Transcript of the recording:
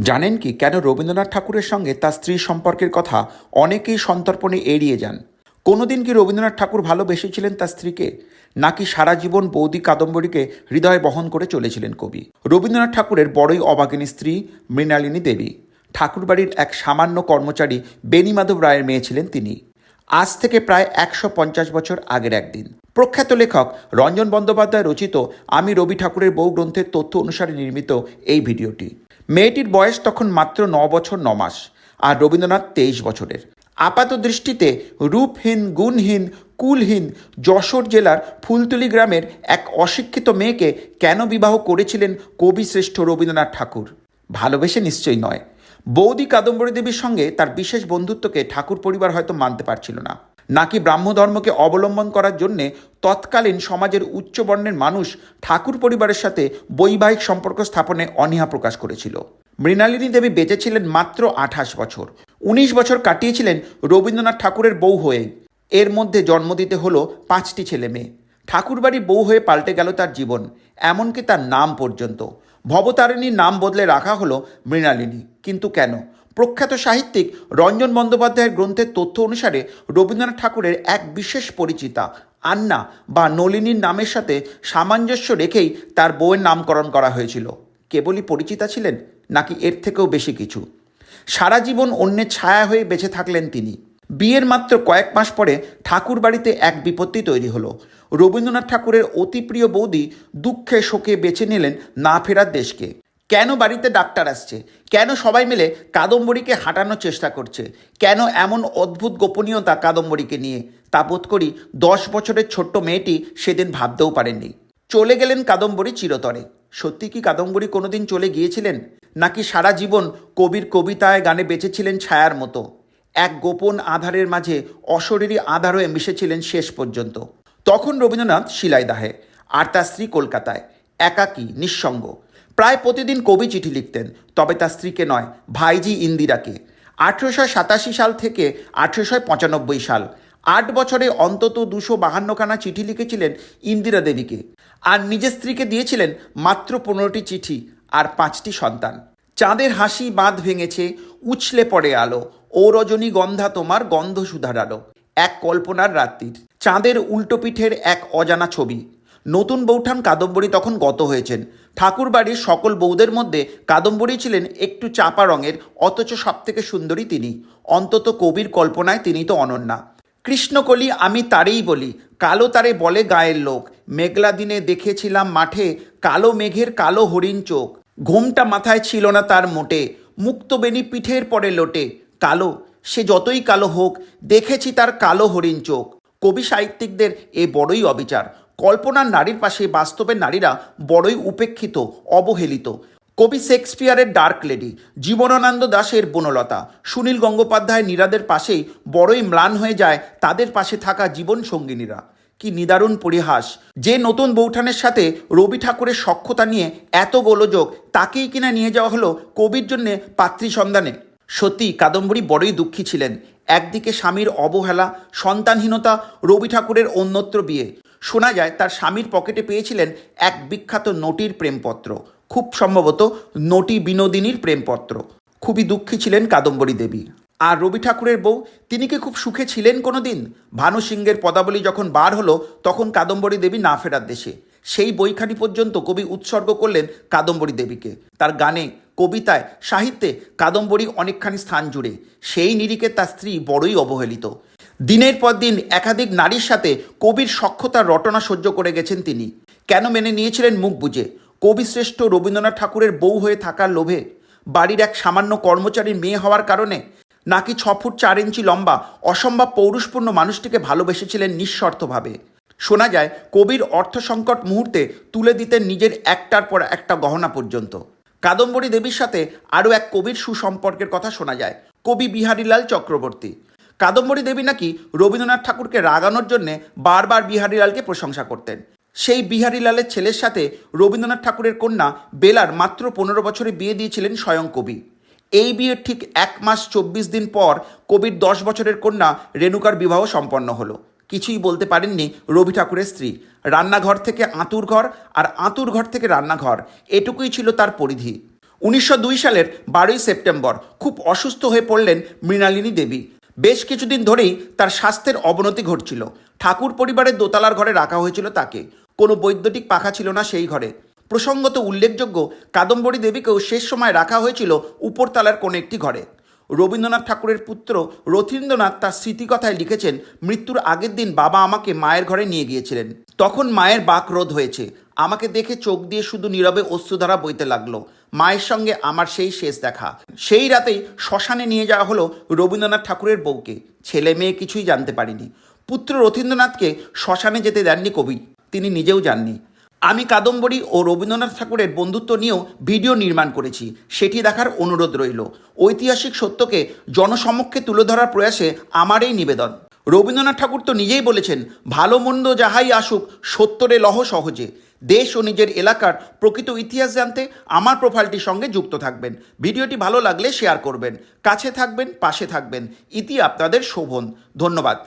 জানেন কি কেন রবীন্দ্রনাথ ঠাকুরের সঙ্গে তার স্ত্রীর সম্পর্কের কথা অনেকেই সন্তর্পণে এড়িয়ে যান? কোনোদিন কি রবীন্দ্রনাথ ঠাকুর ভালোবেসেছিলেন তার স্ত্রীকে? নাকি সারা জীবন বৌদি কাদম্বরীকে হৃদয়ে বহন করে চলেছিলেন কবি? রবীন্দ্রনাথ ঠাকুরের বড়ই অবাগিনী স্ত্রী মৃণালিনী দেবী। ঠাকুরবাড়ির এক সামান্য কর্মচারী বেণীমাধব রায়ের মেয়ে ছিলেন তিনি। আজ থেকে প্রায় একশো পঞ্চাশ বছর আগের একদিন। প্রখ্যাত লেখক রঞ্জন বন্দ্যোপাধ্যায় রচিত আমি রবি ঠাকুরের বউ গ্রন্থের তথ্য অনুসারে নির্মিত এই ভিডিওটি। মেয়েটির বয়স তখন মাত্র ন বছর, ন মাস, আর রবীন্দ্রনাথ তেইশ বছরের। আপাত দৃষ্টিতে রূপহীন, গুণহীন, কুলহীন যশোর জেলার ফুলতলি গ্রামের এক অশিক্ষিত মেয়েকে কেন বিবাহ করেছিলেন কবি শ্রেষ্ঠ রবীন্দ্রনাথ ঠাকুর? ভালোবেসে নিশ্চয়ই নয়। বৌদি কাদম্বরী দেবীর সঙ্গে তার বিশেষ বন্ধুত্বকে ঠাকুর পরিবার হয়তো মানতে পারছিল না। নাকি ব্রাহ্ম ধর্মকে অবলম্বন করার জন্যে তৎকালীন সমাজের উচ্চ বর্ণের মানুষ ঠাকুর পরিবারের সাথে বৈবাহিক সম্পর্ক স্থাপনে অনীহা প্রকাশ করেছিল। মৃণালিনী দেবী বেঁচেছিলেন মাত্র আঠাশ বছর। উনিশ বছর কাটিয়েছিলেন রবীন্দ্রনাথ ঠাকুরের বউ হয়েই এর মধ্যে জন্ম দিতে হলো পাঁচটি ছেলে মেয়ে। ঠাকুরবাড়ির বউ হয়ে পাল্টে গেল তার জীবন, এমনকি তার নাম পর্যন্ত। ভবতারিণীর নাম বদলে রাখা হলো মৃণালিনী। কিন্তু কেন? প্রখ্যাত সাহিত্যিক রঞ্জন বন্দ্যোপাধ্যায়ের গ্রন্থের তথ্য অনুসারে রবীন্দ্রনাথ ঠাকুরের এক বিশেষ পরিচিতা, আন্না বা নলিনীর নামের সাথে সামঞ্জস্য রেখেই তার বউয়ের নামকরণ করা হয়েছিল। কেবলই পরিচিতা ছিলেন নাকি এর থেকেও বেশি কিছু? সারা জীবন অন্যের ছায়া হয়ে বেঁচে থাকলেন তিনি। বিয়ের মাত্র কয়েক মাস পরে ঠাকুর বাড়িতে এক বিপত্তি তৈরি হলো। রবীন্দ্রনাথ ঠাকুরের অতি প্রিয় বৌদি দুঃখে শোকে বেছে নিলেন না ফেরার দেশকে। কেন বাড়িতে ডাক্তার আসছে? কেন সবাই মিলে কাদম্বরীকে হাঁটানোর চেষ্টা করছে? কেন এমন অদ্ভুত গোপনীয়তা কাদম্বরীকে নিয়ে? তা বোধ করি দশ বছরের ছোট্ট মেয়েটি সেদিন ভাবতেও পারেননি। চলে গেলেন কাদম্বরী চিরতরে। সত্যি কি কাদম্বরী কোনোদিন চলে গিয়েছিলেন? নাকি সারা জীবন কবির কবিতায় গানে বেঁচেছিলেন ছায়ার মতো? এক গোপন আধারের মাঝে অশরীরী আধার হয়ে মিশেছিলেন শেষ পর্যন্ত। তখন রবীন্দ্রনাথ শিলাইদাহে, আর তার স্ত্রী কলকাতায়, একাকী, নিঃসঙ্গ। প্রায় প্রতিদিন কবি চিঠি লিখতেন, তবে তার স্ত্রীকে নয়, ভাইজি ইন্দিরাকে। আঠেরোশো সাতাশি সাল থেকে আঠেরোশো পঁচানব্বই সাল, আট বছরে অন্তত দুশো বাহান্নখানা চিঠি লিখেছিলেন ইন্দিরা দেবীকে। আর নিজের স্ত্রীকে দিয়েছিলেন মাত্র পনেরোটি চিঠি আর পাঁচটি সন্তান। চাঁদের হাসি বাঁধ ভেঙেছে, উছলে পড়ে আলো, ও রজনী গন্ধা তোমার গন্ধ সুধার আলো এক কল্পনার রাত্রির, চাঁদের উল্টো পিঠের এক অজানা ছবি। নতুন বৌঠান কাদম্বরী তখন গত হয়েছেন। ঠাকুরবাড়ির সকল বৌদের মধ্যে কাদম্বরী ছিলেন একটু চাপা রঙের, অথচ সবথেকে সুন্দরী তিনি। অন্তত কবির কল্পনায় তিনি তো অনন্যা। কৃষ্ণকলি আমি তারেই বলি, কালো তারে বলে গায়ের লোক। মেঘলা দিনে দেখেছিলাম মাঠে কালো মেঘের কালো হরিণ চোখ। ঘোমটা মাথায় ছিল না তার মোটে মুক্তবেণী পিঠের পরে লোটে। কালো, সে যতই কালো হোক, দেখেছি তার কালো হরিণ চোখ। কবি সাহিত্যিকদের এ বড়ই অবিচার। কল্পনার নারীর পাশে বাস্তবের নারীরা বড়ই উপেক্ষিত, অবহেলিত। কবি শেক্সপিয়ারের ডার্ক লেডি, জীবনানন্দ দাশের বনলতা, সুনীল গঙ্গোপাধ্যায় নীরাদের পাশেই বড়ই ম্লান হয়ে যায় তাদের পাশে থাকা জীবন সঙ্গিনীরা কি নিদারুণ পরিহাস! যে নতুন বৌঠানের সাথে রবি ঠাকুরের সক্ষতা নিয়ে এত গোলযোগ, তাকেই কিনা নিয়ে যাওয়া হলো কবির জন্যে পাত্রী সন্ধানে। সত্যি, কাদম্বরী বড়ই দুঃখী ছিলেন। একদিকে স্বামীর অবহেলা, সন্তানহীনতা, রবি ঠাকুরের অন্যত্র বিয়ে। শোনা যায় তার স্বামীর পকেটে পেয়েছিলেন এক বিখ্যাত নটির প্রেমপত্র, খুব সম্ভবত নটি বিনোদিনীর প্রেমপত্র। খুবই দুঃখী ছিলেন কাদম্বরী দেবী। আর রবি ঠাকুরের বউ, তিনি কি খুব সুখে ছিলেন কোনো দিন ভানু সিংহের পদাবলী যখন বার হলো, তখন কাদম্বরী দেবী না ফেরার দেশে। সেই বইখানি পর্যন্ত কবি উৎসর্গ করলেন কাদম্বরী দেবীকে। তার গানে, কবিতায়, সাহিত্যে কাদম্বরী অনেকখানি স্থান জুড়ে। সেই নিরিখে তার স্ত্রী বড়ই অবহেলিত। দিনের পর দিন একাধিক নারীর সাথে কবির সক্ষতার রটনা সহ্য করে গেছেন তিনি। কেন মেনে নিয়েছিলেন মুখ বুঝে কবিশ্রেষ্ঠ রবীন্দ্রনাথ ঠাকুরের বউ হয়ে থাকার লোভে বাড়ির এক সামান্য কর্মচারীর মেয়ে হওয়ার কারণে নাকি ছ ফুট চার ইঞ্চি লম্বা অসম্ভব পৌরুষপূর্ণ মানুষটিকে ভালোবেসেছিলেন নিঃস্বার্থভাবে শোনা যায়, কবির অর্থ সংকট মুহূর্তে তুলে দিতেন নিজের একটার পর একটা গহনা পর্যন্ত। কাদম্বরী দেবীর সাথে আরও এক কবির সুসম্পর্কের কথা শোনা যায়। কবি বিহারীলাল চক্রবর্তী। কাদম্বরী দেবী নাকি রবীন্দ্রনাথ ঠাকুরকে রাগানোর জন্যে বারবার বিহারীলালকে প্রশংসা করতেন। সেই বিহারীলালের ছেলের সাথে রবীন্দ্রনাথ ঠাকুরের কন্যা বেলার মাত্র পনেরো বছরে বিয়ে দিয়েছিলেন স্বয়ং কবি। এই বিয়ের ঠিক এক মাস চব্বিশ দিন পর কবির দশ বছরের কন্যা রেণুকার বিবাহ সম্পন্ন হলো। কিছুই বলতে পারেননি রবি ঠাকুরের স্ত্রী। রান্নাঘর থেকে আঁতুর ঘর আর আঁতুর ঘর থেকে রান্নাঘর, এটুকুই ছিল তার পরিধি। উনিশশো দুই সালের বারোই সেপ্টেম্বর খুব অসুস্থ হয়ে পড়লেন মৃণালিনী দেবী। বেশ কিছুদিন ধরেই তার স্বাস্থ্যের অবনতি ঘটছিল। ঠাকুর পরিবারের দোতলার ঘরে রাখা হয়েছিল তাকে। কোনো বৈদ্যুতিক পাখা ছিল না সেই ঘরে। প্রসঙ্গত উল্লেখযোগ্য, কাদম্বরী দেবীকেও শেষ সময় রাখা হয়েছিল উপরতলার কোনো একটি ঘরে। রবীন্দ্রনাথ ঠাকুরের পুত্র রথীন্দ্রনাথ তার স্মৃতিকথায় লিখেছেন, মৃত্যুর আগের দিন বাবা আমাকে মায়ের ঘরে নিয়ে গিয়েছিলেন। তখন মায়ের বাক রোধ হয়েছে। আমাকে দেখে চোখ দিয়ে শুধু নীরবে অশ্রুধারা বইতে লাগল। মায়ের সঙ্গে আমার সেই শেষ দেখা। সেই রাতেই শ্মশানে নিয়ে যাওয়া হলো রবীন্দ্রনাথ ঠাকুরের বউকে। ছেলে মেয়ে কিছুই জানতে পারিনি। পুত্র রথীন্দ্রনাথকে শ্মশানে যেতে দেননি কবি। তিনি নিজেও যাননি। আমি কাদম্বরী ও রবীন্দ্রনাথ ঠাকুরের বন্ধুত্ব নিয়েও ভিডিও নির্মাণ করেছি। সেটি দেখার অনুরোধ রইল। ঐতিহাসিক সত্যকে জনসমক্ষে তুলে ধরার প্রয়াসে আমার এই নিবেদন। রবীন্দ্রনাথ ঠাকুর তো নিজেই বলেছেন, ভালো মন্দ যাহাই আসুক, সত্যরে লহ সহজে। দেশ ও নিজের এলাকার প্রকৃত ইতিহাস জানতে আমার প্রোফাইলটির সঙ্গে যুক্ত থাকবেন। ভিডিওটি ভালো লাগলে শেয়ার করবেন। কাছে থাকবেন, পাশে থাকবেন। ইতি আপনাদের শোভন। ধন্যবাদ।